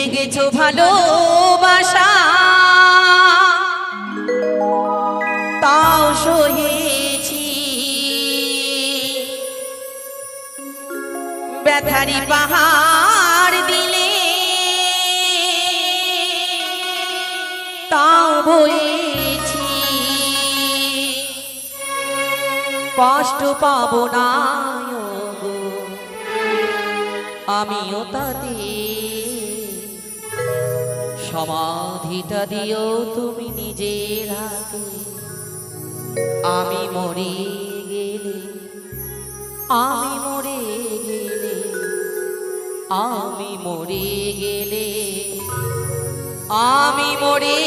ভেঙেছো ভালোবাসা। তাও সহেছি ব্যথারি পাহাড় দিলে। তাও বয়েছি। কষ্ট পাবো না আমিও তাতে সমাধিটা দিও তুমি নিজের হাতে। আমি মরে গেলে, আমি মরে গেলে, আমি মরে গেলে, আমি মরে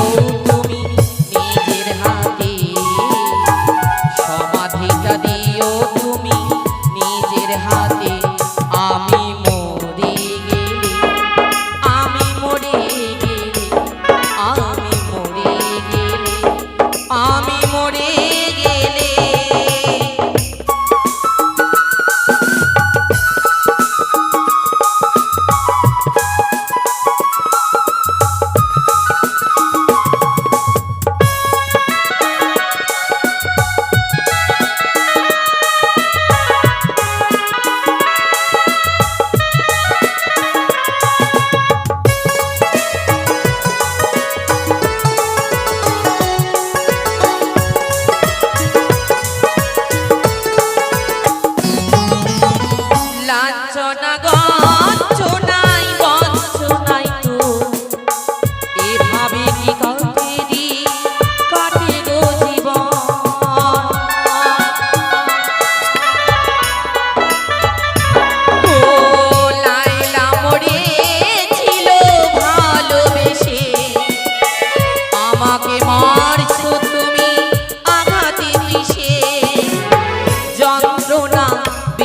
Oh.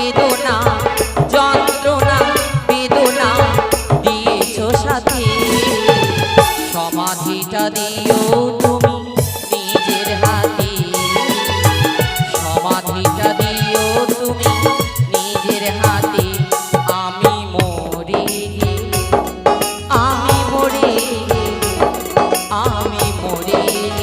বেদনা, যন্ত্রণা, বেদনা দিয়েছ সাথে। সমাধিটা দিও তুমি নিজের হাতে। সমাধিটা দিও হাতে। আমি মরে আমি মরে আমি মরে